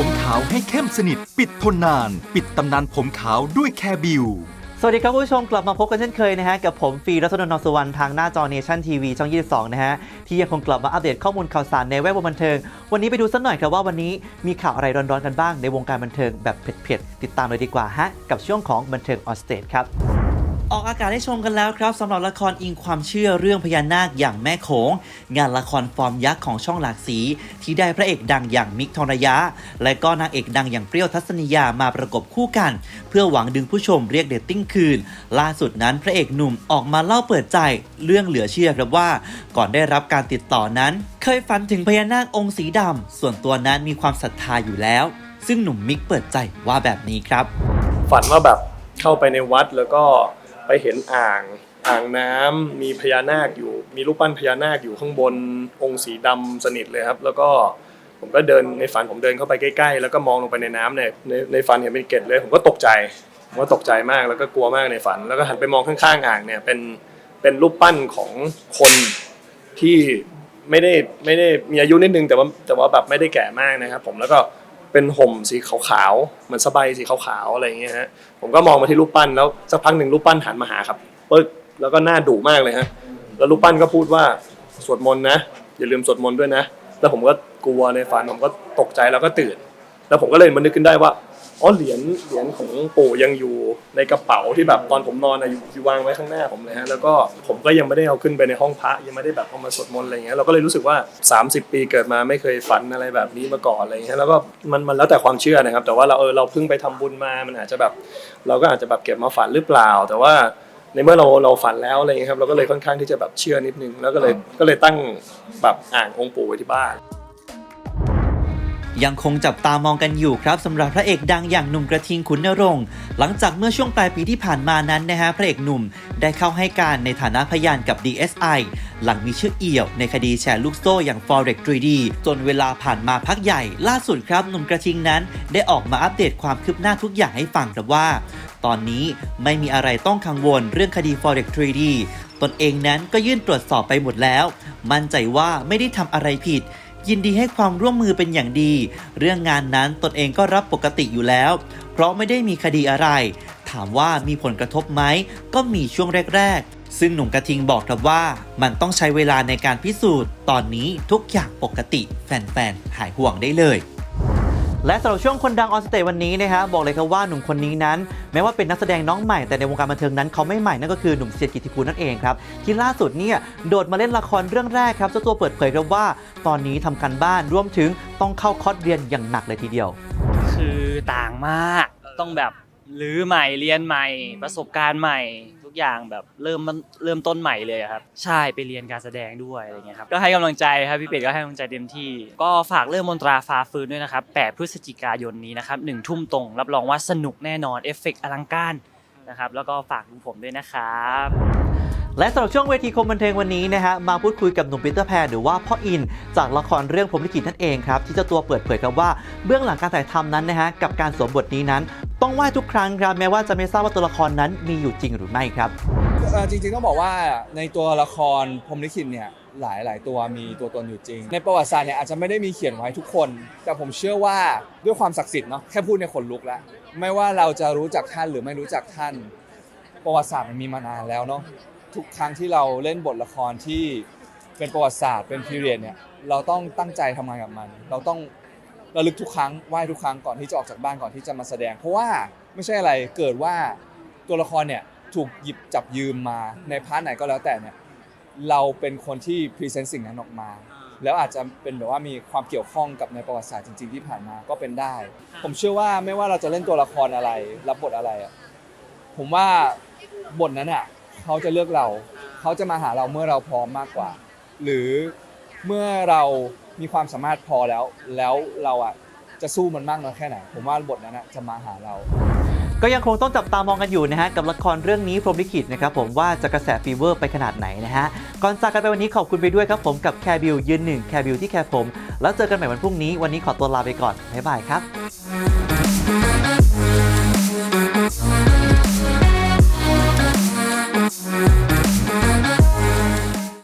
ผมขาวให้เข้มสนิท ปิดทนนาน ปิดตำนานผมขาวด้วยแคบิว สวัสดีครับคุณผู้ชมกลับมาพบกันเช่นเคยนะฮะ กับผมฟีรัตนนท์สุวรรณทางหน้าจอเนชั่นทีวีช่อง 22 นะฮะ ที่ยังคงกลับมาอัปเดตข้อมูลข่าวสารในแวดวงบันเทิง วันนี้ไปดูสักหน่อยครับว่าวันนี้มีข่าวอะไรร้อนๆกันบ้างในวงการบันเทิงแบบเผ็ดๆติดตามเลยดีกว่าฮะกับช่วงของบันเทิงออสเตจครับ ออกอากาศให้ชมกันแล้วครับสำหรับละครอิงความเชื่อเรื่องพญานาคอย่างแม่โขง งานละครฟอร์มยักษ์ของช่องหลากสี ที่ได้พระเอกดังอย่างมิกทองระยะ และก็นางเอกดังอย่างเปรี้ยวทัศนียามาประกบคู่กัน เพื่อหวังดึงผู้ชมเรียกเดตติ้งคืน ล่าสุดนั้นพระเอกหนุ่มออกมาเล่าเปิดใจเรื่องเหลือเชื่อครับว่า ก่อนได้รับการติดต่อนั้น เคยฝันถึงพญานาคองค์สีดำส่วนตัวนั้นมีความศรัทธาอยู่แล้ว ซึ่งหนุ่มมิกเปิดใจว่าแบบนี้ครับ ฝันว่าแบบเข้าไปในวัดแล้วก็ ไปเห็นอ่างอ่างน้ำมีพญานาคอยู่ มีรูปปั้นพญานาคอยู่ข้างบนองค์สีดำสนิทเลยครับ แล้วก็ผมก็เดินในฝันผมเดินเข้าไปใกล้ๆ แล้วก็มองลงไปในน้ำเนี่ยในในฝันเห็นเป็นเกล็ดเลย ผมก็ตกใจผมก็ตกใจมากแล้วก็กลัวมากในฝัน แล้วก็หันไปมองข้างๆอ่างเนี่ยเป็นเป็นรูปปั้นของคนที่ไม่ได้ไม่ได้มีอายุนิดนึงแต่ว่าแต่ว่าแบบไม่ได้แก่มากนะครับ ผมแล้วก็ เป็นห่มสีขาวๆเหมือนสบายสีขาวๆอะไรอย่างเงี้ยฮะผมก็มองมาที่รูปปั้นแล้วสักพักหนึ่งรูปปั้นหันมาหาครับปึ๊กแล้วก็หน้าดุมากเลยฮะแล้วรูปปั้นก็พูดว่าสวดมนต์นะอย่าลืมสวดมนต์ด้วยนะ แล้วผมก็กลัวในฝันผมก็ตกใจแล้วก็ตื่น แล้วผมก็เลยมานึกขึ้นได้ว่าอ๋อเหรียญเหรียญของปู่ยังอยู่ในกระเป๋าที่แบบตอนผมนอนอะอยู่อยู่วางไว้ข้างหน้าผมเลยฮะแล้วก็ผมก็ยังไม่ได้เอาขึ้นไปในห้องพระยังไม่ได้แบบเอามาสวดมนต์อะไรเงี้ยเราก็เลยรู้สึกว่า 30 ปีเกิดมาไม่เคยฝันอะไรแบบนี้มาก่อนอะไรเงี้ยแล้วก็มันมันแล้วแต่ความเชื่อนะครับ แต่ว่าเราเออเราเพิ่งไปทำบุญมามันอาจจะแบบ เราก็อาจจะแบบเก็บมาฝันหรือเปล่า แต่ว่าในเมื่อเราเราฝันแล้วอะไรเงี้ยครับเราก็เลยค่อนข้างที่จะแบบเชื่อนิดนึงแล้วก็เลยก็เลยตั้งแบบอ่างองค์ปู่ไว้ที่บ้าน ยังคงจับตามองกันอยู่ครับสำหรับพระเอกดังอย่างหนุ่มกระทิงขุนนรงค์หลังจากเมื่อช่วงปลายปีที่ผ่านมานั้นนะฮะพระเอกหนุ่มได้เข้าให้การในฐานะพยานกับ DSI หลังมีชื่อเอี่ยวในคดีแชร์ลูกโซ่อย่าง Forex 3D จนเวลาผ่านมาพักใหญ่ ล่าสุดครับหนุ่มกระทิงนั้น ได้ออกมาอัปเดตความคืบหน้าทุกอย่างให้ฟังครับว่า ตอนนี้ไม่มีอะไรต้องกังวลเรื่องคดี Forex 3D ตนเองนั้นก็ยื่นตรวจสอบไปหมดแล้ว มั่นใจว่าไม่ได้ทำอะไรผิด ยินดีให้ความร่วมมือเป็นอย่างดี เรื่องงานนั้นตนเองก็รับปกติอยู่แล้ว เพราะไม่ได้มีคดีอะไร ถามว่ามีผลกระทบไหมก็มีช่วงแรกๆ ซึ่งหนุ่มกระทิงบอกครับว่า มันต้องใช้เวลาในการพิสูจน์ ตอนนี้ทุกอย่างปกติ แฟนๆหายห่วงได้เลย และสำหรับช่วงคนดังออนสเตจวันนี้นะครับบอกเลยครับว่าหนุ่มคนนี้นั้น แม้ว่าเป็นนักแสดงน้องใหม่แต่ในวงการบันเทิงนั้นเขาไม่ใหม่นั่นก็คือหนุ่มเสียกิติภูลนั่นเองครับที่ล่าสุดเนี่ยโดดมาเล่นละครเรื่องแรกครับเจ้าตัวเปิดเผยครับว่า ตอนนี้ทำการบ้านรวมถึงต้องเข้าคอร์สเรียนอย่างหนักเลยทีเดียว คือต่างมากต้องแบบ รื้อใหม่เรียนใหม่ประสบการณ์ใหม่ ทุกอย่างแบบเริ่มมันเริ่มต้นใหม่เลยอะครับ ใช่ไปเรียนการแสดงด้วยอะไรเงี้ยครับก็ให้กำลังใจครับพี่เป็ดก็ให้กำลังใจเต็มที่ ก็ฝากเรื่องมนตราฟ้าฟื้นด้วยนะครับ 8 พฤศจิกายนนี้นะครับหนึ่งทุ่มตรงรับรองว่าสนุกแน่นอนเอฟเฟกต์อลังการนะครับแล้วก็ฝากดูผมด้วยนะครับ และสำหรับช่วงเวทีคมบันเทิงวันนี้นะฮะมาพูดคุยกับหนุ่มปีเตอร์แพรหรือว่าพ่ออิน จากละครเรื่องพรหมลิขิตนั่นเองครับ ที่เจ้าตัวเปิดเผยครับว่าเบื้องหลังการถ่ายทำนั้นนะฮะกับการสวมบทนี้นั้น ต้องไหว้ทุกครั้งครับแม้ว่าจะไม่ทราบว่าตัวละครนั้นมีอยู่จริงหรือไม่ครับเอ่อจริงๆต้องบอกว่าในตัวละครพรหมลิขิตเนี่ยหลายหลายตัวมีตัวตนอยู่จริง ในประวัติศาสตร์เนี่ยอาจจะไม่ได้มีเขียนไว้ทุกคน แต่ผมเชื่อว่าด้วยความศักดิ์สิทธิ์เนาะแค่พูดในขนลุกแล้วไม่ว่าเราจะรู้จักท่านหรือไม่รู้จักท่าน ประวัติศาสตร์มันมีมานานแล้วเนาะทุกครั้งที่เราเล่นบทละครที่เป็นประวัติศาสตร์เป็นพีเรียดเนี่ยเราต้องตั้งใจทำงานกับมัน เราต้อง ระลึกทุกครั้งไหว้ทุกครั้งก่อนที่จะออกจากบ้านก่อนที่จะมาแสดง เพราะว่าไม่ใช่อะไรเกิดว่าตัวละครเนี่ยถูกหยิบจับยืมมาในพาร์ทไหนก็แล้วแต่เนี่ยเราเป็นคนที่พรีเซนต์สิ่งนั้นออกมา แล้วอาจจะเป็นแบบว่ามีความเกี่ยวข้องกับในประวัติศาสตร์จริง ๆที่ผ่านมาก็เป็นได้ ผมเชื่อว่าไม่ว่าเราจะเล่นตัวละครอะไร รับบทอะไรอะผมว่าบทนั้นอะเขาจะเลือกเรา เขาจะมาหาเราเมื่อเราพร้อมมากกว่า หรือ เมื่อเรามีความสามารถพอแล้ว แล้วเราอะจะสู้มันมากน้อยแค่ไหน ผมว่าบทนั้นอะจะมาหาเรา ก็ยังคงต้องจับตามองกันอยู่นะฮะกับละครเรื่องนี้พรหมลิขิตนะครับผมว่าจะกระแสฟีเวอร์ไปขนาดไหนนะฮะก่อนจากกันไปวันนี้ขอบคุณไปด้วยครับผมกับแคร์บิวยืนหนึ่งแคร์บิวที่แคร์ผม แล้วเจอกันใหม่วันพรุ่งนี้วันนี้ขอตัวลาไปก่อนบ๊ายบายครับ